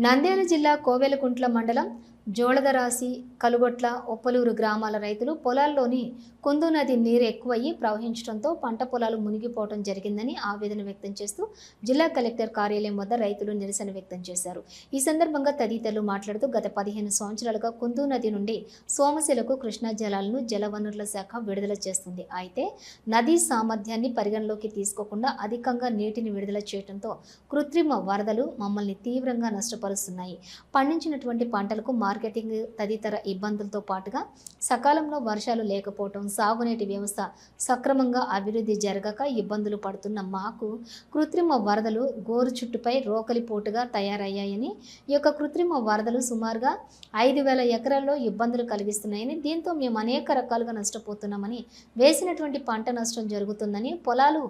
నంద్యాల జిల్లా కోవెలకుంట్ల మండలం జోళదరాశి కలుగొట్ల ఒప్పలూరు గ్రామాల రైతులు పొలాల్లోని కుందు నది నీరు ఎక్కువయ్యి ప్రవహించడంతో పంట పొలాలు మునిగిపోవడం జరిగిందని ఆవేదన వ్యక్తం చేస్తూ జిల్లా కలెక్టర్ కార్యాలయం వద్ద రైతులు నిరసన వ్యక్తం చేశారు. ఈ సందర్భంగా తదితరులు మాట్లాడుతూ గత పదిహేను సంవత్సరాలుగా కుందు నది నుండి సోమశిలకు కృష్ణా జలాలను జలవనరుల శాఖ విడుదల చేస్తుంది. అయితే నదీ సామర్థ్యాన్ని పరిగణలోకి తీసుకోకుండా అధికంగా నీటిని విడుదల చేయడంతో కృత్రిమ వరదలు మమ్మల్ని తీవ్రంగా నష్టపరుస్తున్నాయి. పండించినటువంటి పంటలకు మార్కెటింగ్ తదితర ఇబ్బందులతో పాటుగా సకాలంలో వర్షాలు లేకపోవటం సాగునీటి వ్యవస్థ సక్రమంగా అభివృద్ధి జరగక ఇబ్బందులు పడుతున్న మాకు కృత్రిమ వరదలు గోరు చుట్టుపై రోకలి పోటుగా తయారయ్యాయని ఈ యొక్క కృత్రిమ వరదలు సుమారుగా ఐదు వేల ఎకరాల్లో ఇబ్బందులు కలిగిస్తున్నాయని దీంతో మేము అనేక రకాలుగా నష్టపోతున్నామని వేసినటువంటి పంట నష్టం జరుగుతుందని పొలాలు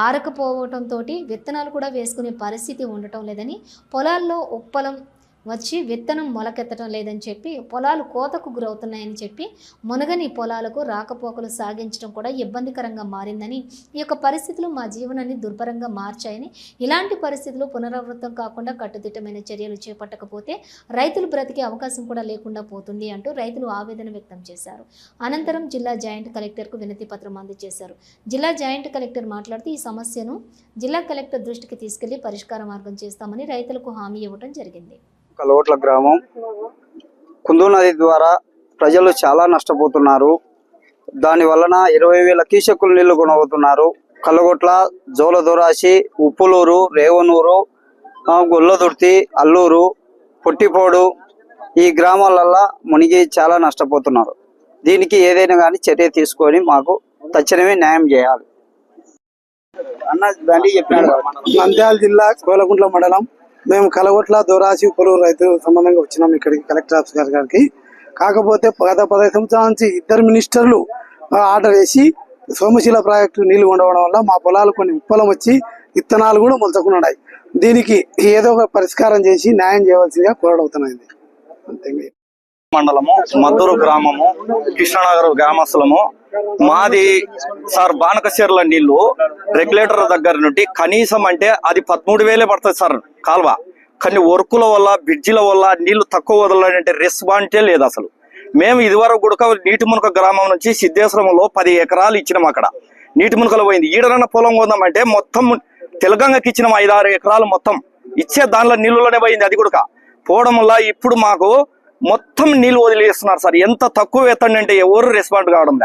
ఆరకపోవటంతో విత్తనాలు కూడా వేసుకునే పరిస్థితి ఉండటం లేదని పొలాల్లో ఉప్పలం వచ్చి విత్తనం మొలకెత్తడం లేదని చెప్పి పొలాలు కోతకు గురవుతున్నాయని చెప్పి మునగని పొలాలకు రాకపోకలు సాగించడం కూడా ఇబ్బందికరంగా మారిందని ఈ యొక్క పరిస్థితులు మా జీవనాన్ని దుర్భరంగా మార్చాయని ఇలాంటి పరిస్థితులు పునరావృతం కాకుండా కట్టుదిట్టమైన చర్యలు చేపట్టకపోతే రైతులు బ్రతికే అవకాశం కూడా లేకుండా పోతుంది అంటూ రైతులు ఆవేదన వ్యక్తం చేశారు. అనంతరం జిల్లా జాయింట్ కలెక్టర్కు వినతి పత్రం అందజేశారు. జిల్లా జాయింట్ కలెక్టర్ మాట్లాడుతూ ఈ సమస్యను జిల్లా కలెక్టర్ దృష్టికి తీసుకెళ్ళి పరిష్కార మార్గం చేస్తామని రైతులకు హామీ ఇవ్వడం జరిగింది. కలవట్ల గ్రామం. కుందు నది ద్వారా ప్రజలు చాలా నష్టపోతున్నారు. దాని వలన ఇరవై వేల కీచకులు నీళ్ళు కొనవుతున్నారు కలగొట్ల జోలదురాశి ఉప్పులూరు రేవనూరు గొల్లదుర్తి అల్లూరు పొట్టిపోడు ఈ గ్రామాలల్లో మునిగి చాలా నష్టపోతున్నారు. దీనికి ఏదైనా కానీ చర్య తీసుకొని మాకు తక్షణమే న్యాయం చేయాలి. అన్న దాన్ని చెప్పినాడు నంద్యాల జిల్లా కోలకుంట్ల మండలం మేము కలగొట్ల దోరాసి పొలూరు రైతు సంబంధంగా వచ్చినాం ఇక్కడికి కలెక్టర్ ఆఫీస్ గారి గారికి కాకపోతే గత పదహైదు సంవత్సరాల నుంచి ఇద్దరు మినిస్టర్లు ఆర్డర్ చేసి సోమశీల ప్రాజెక్టు నీళ్ళు ఉండడం వల్ల మా పొలాలు కొన్ని ఉప్పలం వచ్చి విత్తనాలు కూడా మొలచకుండా ఉన్నాయి దీనికి ఏదో ఒక పరిష్కారం చేసి న్యాయం చేయవలసిందిగా కోరడవుతున్నాయి అంతే. మండలము మద్దూరు గ్రామము కృష్ణనగర్ గ్రామస్తులము మాది సార్ బానకశీర్ల నీళ్ళు రెగ్యులేటర్ దగ్గర నుండి కనీసం అంటే అది పదమూడు వేలే పడుతుంది సార్ కాల్వ. కానీ వర్కుల వల్ల బ్రిడ్జిల వల్ల నీళ్ళు తక్కువ వదలాలంటే రెస్పాన్టే లేదు అసలు. మేము ఇదివరకు కూడా నీటి మునక గ్రామం నుంచి సిద్ధేశ్వరంలో పది ఎకరాలు ఇచ్చినాం అక్కడ. నీటి మునకలు పోయింది. ఈడనన్న పొలం కొందామంటే మొత్తం తెలంగాణకి ఇచ్చినాం ఐదు ఆరు ఎకరాలు మొత్తం. ఇచ్చే దానిలో నీళ్ళలోనే పోయింది అది కూడా. పోవడం వల్ల ఇప్పుడు మాకు మొత్తం నీళ్ళు వదిలేస్తున్నారు సార్. ఎంత తక్కువ ఎత్తండి అంటే ఎవరు రెస్పాండ్ కావడం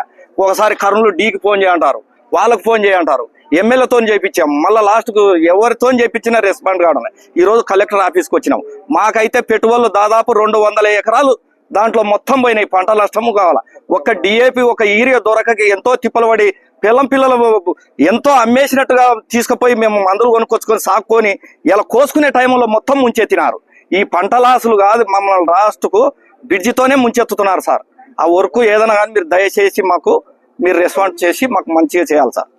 ఒకసారి కర్నూలు డీకి ఫోన్ చేయంటారు. వాళ్ళకు ఫోన్ చేయంటారు. ఎమ్మెల్యేతో చేయించాం. మళ్ళీ లాస్ట్కు ఎవరితో చేయించినా రెస్పాండ్ కావడం ఈరోజు కలెక్టర్ ఆఫీస్కి వచ్చినాం. మాకైతే పెట్టుబడులు దాదాపు రెండు వందల ఎకరాలు దాంట్లో మొత్తం పోయినాయి. పంట నష్టము కావాలా. ఒక డిఏపి ఒక ఈరియా దొరకక ఎంతో తిప్పలు పడి పిల్లం పిల్లలు ఎంతో అమ్మేసినట్టుగా తీసుకుపోయి మేము మందులు కొనుక్కొచ్చుకొని సాక్కొని ఇలా కోసుకునే టైంలో మొత్తం ముంచెత్తినారు. ఈ పంట లాసులు కాదు మమ్మల్ని రాష్ట్రకు బ్రిడ్జితోనే ముంచెత్తుతున్నారు సార్. ఆ వర్క్ ఏదైనా కానీ మీరు దయచేసి మాకు మీరు రెస్పాండ్ చేసి మాకు మంచిగా చేయాలి సార్.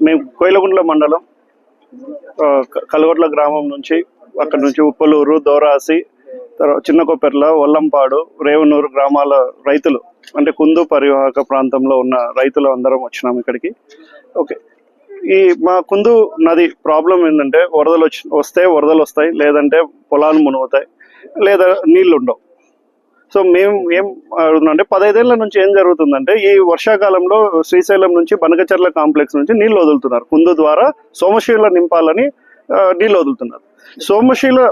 మేము కోయిలగుండ్ల మండలం ఆ, కలగొట్ల గ్రామం నుంచి అక్కడ నుంచి ఉప్పలూరు దోరాసి తర్వాత చిన్న కొప్పెర్ల వల్లంపాడు రేవనూరు గ్రామాల రైతులు అంటే కుందు పరివాహక ప్రాంతంలో ఉన్న రైతులు అందరం వచ్చినాం ఇక్కడికి. ఓకే. ఈ మా కుందు నది ప్రాబ్లం ఏంటంటే వరదలు వచ్చి వస్తే వరదలు వస్తాయి లేదంటే పొలాలు మునుగుతాయి లేదా నీళ్ళు ఉండవు సో మేము ఏం అడుగుతున్నాం అంటే పదైదేళ్ళ నుంచి ఏం జరుగుతుందంటే ఈ వర్షాకాలంలో శ్రీశైలం నుంచి బనకచర్ల కాంప్లెక్స్ నుంచి నీళ్ళు వదులుతున్నారు. కుందు ద్వారా సోమశీల నింపాలని నీళ్ళు నీళ్ళు వదులుతున్నారు. సోమశీల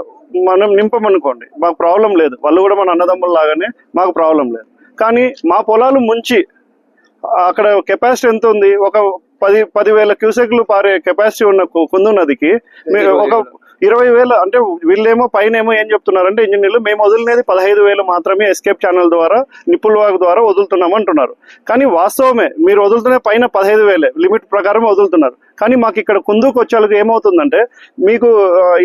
మనం నింపమనుకోండి మాకు ప్రాబ్లం లేదు. వాళ్ళు కూడా మన అన్నదమ్ముల లాగానే మాకు ప్రాబ్లం లేదు. కానీ మా పొలాలు ముంచి అక్కడ కెపాసిటీ ఎంత ఉంది? ఒక పది పదివేల క్యూసెక్లు పారే కెపాసిటీ ఉన్న కు- కుందు నదికి మీరు ఒక ఇరవై వేల అంటే వీళ్ళేమో పైన ఏమో ఏం చెప్తున్నారంటే ఇంజనీర్లు మేము వదిలినది పదహైదు వేలు మాత్రమే ఎస్కేప్ ఛానల్ ద్వారా నిప్పుల వాగు ద్వారా వదులుతున్నాం అంటున్నారు. కానీ వాస్తవమే మీరు వదులుతున్న పైన పదహైదు వేలే లిమిట్ ప్రకారం వదులుతున్నారు. కానీ మాకు ఇక్కడ కుందుకు వచ్చేళ్ళకి ఏమవుతుందంటే మీకు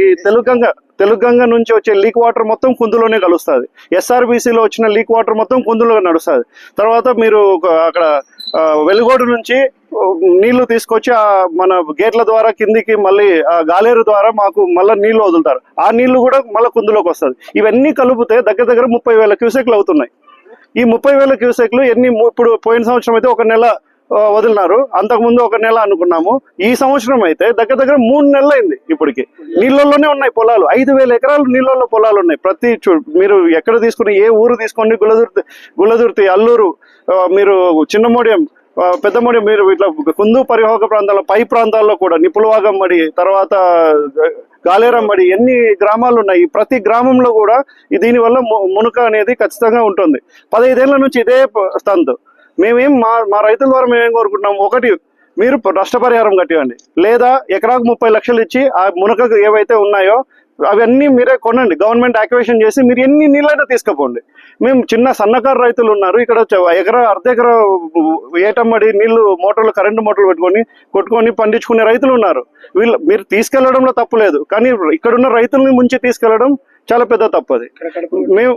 ఈ తెలుగంగ తెలుగంగ నుంచి వచ్చే లీక్ వాటర్ మొత్తం కుందులోనే కలుస్తుంది. ఎస్ఆర్బీసీలో వచ్చిన లీక్ వాటర్ మొత్తం కుందులో నడుస్తుంది. తర్వాత మీరు అక్కడ వెలుగోడు నుంచి నీళ్ళు తీసుకొచ్చి ఆ మన గేట్ల ద్వారా కిందికి మళ్ళీ ఆ గాలేరు ద్వారా మాకు మళ్ళీ నీళ్ళు వదులుతారు. ఆ నీళ్ళు కూడా మళ్ళీ కుందులోకి వస్తుంది. ఇవన్నీ కలిపితే దగ్గర దగ్గర ముప్పై వేల క్యూసెక్లు అవుతున్నాయి. ఈ ముప్పై వేల క్యూసెక్లు ఎన్ని ఇప్పుడు పోయిన సంవత్సరం అయితే ఒక నెల వదిలినారు. అంతకుముందు ఒక నెల అనుకున్నాము. ఈ సంవత్సరం అయితే దగ్గర దగ్గర మూడు నెలలు అయింది ఇప్పటికి. నీళ్ళల్లోనే ఉన్నాయి పొలాలు. ఐదు వేల ఎకరాలు నీళ్ళల్లో పొలాలు ఉన్నాయి. ప్రతి చూ- మీరు ఎక్కడ తీసుకుని ఏ ఊరు తీసుకోండి గులదుర్తి గులదుర్తి అల్లూరు మీరు చిన్నమోడియం పెద్దమడి మీరు ఇట్లా కుందు పరివాహక ప్రాంతాల్లో పై ప్రాంతాల్లో కూడా నిపులవాగం మడి తర్వాత గాలేరం మడి ఎన్ని గ్రామాలు ఉన్నాయి? ప్రతి గ్రామంలో కూడా దీనివల్ల ము- మునుక అనేది ఖచ్చితంగా ఉంటుంది. పదహైదేళ్ళ నుంచి ఇదే ప- మేమేం మా మా రైతుల ద్వారా మేమేం కోరుకుంటున్నాం? ఒకటి మీరు నష్టపరిహారం కట్టివ్వండి లేదా ఎకరాకు ముప్పై లక్షలు ఇచ్చి ఆ మునకకు ఏవైతే ఉన్నాయో అవన్నీ మీరే కొనండి. గవర్నమెంట్ యాక్టివేషన్ చేసి మీరు ఎన్ని నీళ్ళైనా తీసుకుపోండి. మేము చిన్న సన్నకారు రైతులు ఉన్నారు. ఇక్కడ ఎకరా అర్ధ ఎకరా ఏటమ్మడి నీళ్ళు మోటార్లు కరెంటు మోటార్లు పెట్టుకొని కొట్టుకొని పండించుకునే రైతులు ఉన్నారు. వీళ్ళు మీరు తీసుకెళ్ళడంలో తప్పు లేదు. కానీ ఇక్కడున్న రైతుల్ని ముంచి తీసుకెళ్ళడం చాలా పెద్ద తప్పు అది. మేము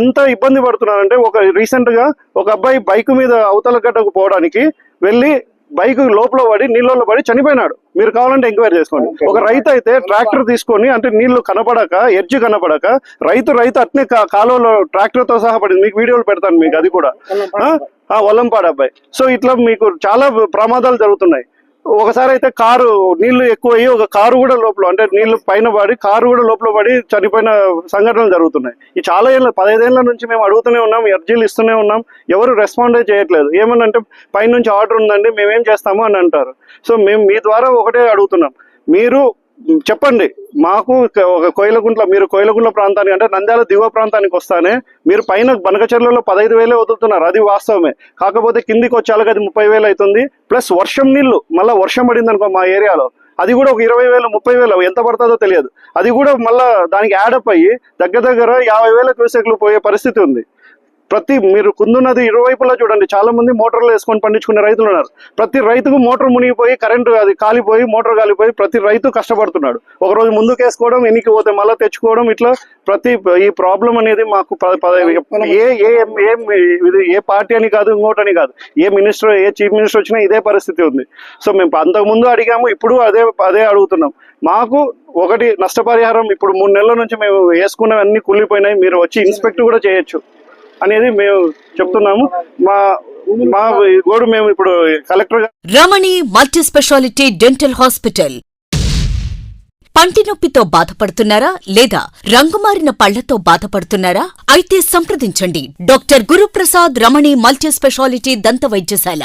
ఎంత ఇబ్బంది పడుతున్నారంటే ఒక రీసెంట్గా ఒక అబ్బాయి బైక్ మీద అవతల గడ్డకు పోవడానికి వెళ్ళి బైక్ లోపల పడి నీళ్ళలో పడి చనిపోయినాడు. మీరు కావాలంటే ఎంక్వైరీ చేసుకోండి. ఒక రైతు అయితే ట్రాక్టర్ తీసుకొని అంటే నీళ్ళు కనపడక ఎడ్జ్ కనపడక రైతు రైతు అట్నే కాలువలో ట్రాక్టర్తో సహా పడింది. మీకు వీడియోలు పెడతాను మీకు అది కూడా. వల్లంపాడు అబ్బాయి. సో ఇట్లా మీకు చాలా ప్రమాదాలు జరుగుతున్నాయి. ఒకసారి అయితే కారు నీళ్ళు ఎక్కువ అయ్యి ఒక కారు కూడా లోపల అంటే నీళ్ళు పైన పడి కారు కూడా లోపల పడి చనిపోయిన సంఘటనలు జరుగుతున్నాయి. ఈ చాలా ఏళ్ళ పదహైదేళ్ళ నుంచి మేము అడుగుతూనే ఉన్నాం అర్జీలు ఇస్తూనే ఉన్నాం ఎవరు రెస్పాండ్ చేయట్లేదు. ఏమనంటే పైనుంచి ఆర్డర్ ఉందండి మేమేం చేస్తాము అని అంటారు. సో మేము మీ ద్వారా ఒకటే అడుగుతున్నాం. మీరు చెప్పండి. మాకు ఒక- కోయిలగుంట్ల మీరు కోయిలగుంట్ల ప్రాంతానికి అంటే నంద్యాల దిగువ ప్రాంతానికి వస్తానే మీరు పైన బనకచెర్లలో పదహైదు వేలే వదులుతున్నారు. అది వాస్తవమే. కాకపోతే కిందికి వచ్చేలాగ అది ముప్పై వేలు అవుతుంది ప్లస్ వర్షం నీళ్ళు మళ్ళీ వర్షం పడింది అనుకో మా ఏరియాలో అది కూడా ఒక ఇరవై వేలు ముప్పై వేలు ఎంత పడుతుందో తెలియదు. అది కూడా మళ్ళా దానికి యాడప్ అయ్యి దగ్గర దగ్గర యాభై వేల క్యూసెక్లు పోయే పరిస్థితి ఉంది. ప్రతి మీరు కుందున్నది ఇరువైపులా చూడండి. చాలా మంది మోటార్లు వేసుకొని పండించుకునే రైతులు ఉన్నారు. ప్రతి రైతుకు మోటార్ మునిగిపోయి కరెంటు అది కాలిపోయి మోటార్ కాలిపోయి ప్రతి రైతు కష్టపడుతున్నాడు. ఒక రోజు ముందుకు వేసుకోవడం ఎన్నికి పోతే మళ్ళీ తెచ్చుకోవడం ఇట్లా ప్రతి ఈ ప్రాబ్లం అనేది మాకు ఏ ఏ ఏం ఇది ఏ పార్టీ అని కాదు ఇంకోటని కాదు. ఏ మినిస్టర్ ఏ చీఫ్ మినిస్టర్ వచ్చినా ఇదే పరిస్థితి ఉంది. సో మేము అంతకు ముందు అడిగాము ఇప్పుడు అదే అదే అడుగుతున్నాం. మాకు ఒకటి నష్టపరిహారం ఇప్పుడు మూడు నెలల నుంచి మేము వేసుకున్నవన్నీ కూలిపోయినాయి మీరు వచ్చి ఇన్స్పెక్ట్ కూడా చేయొచ్చు. అనేది మేము చెప్తున్నాము. మా మా గోడు మేము ఇప్పుడు collector Ramani multi speciality dental hospital. పంటి నొప్పితో బాధపడుతున్నారా లేదా రంగుమారిన పళ్ళతో బాధపడుతున్నారా? అయితే సంప్రదించండి. Doctor Guruprasad Ramani multi speciality దంత వైద్యశాల.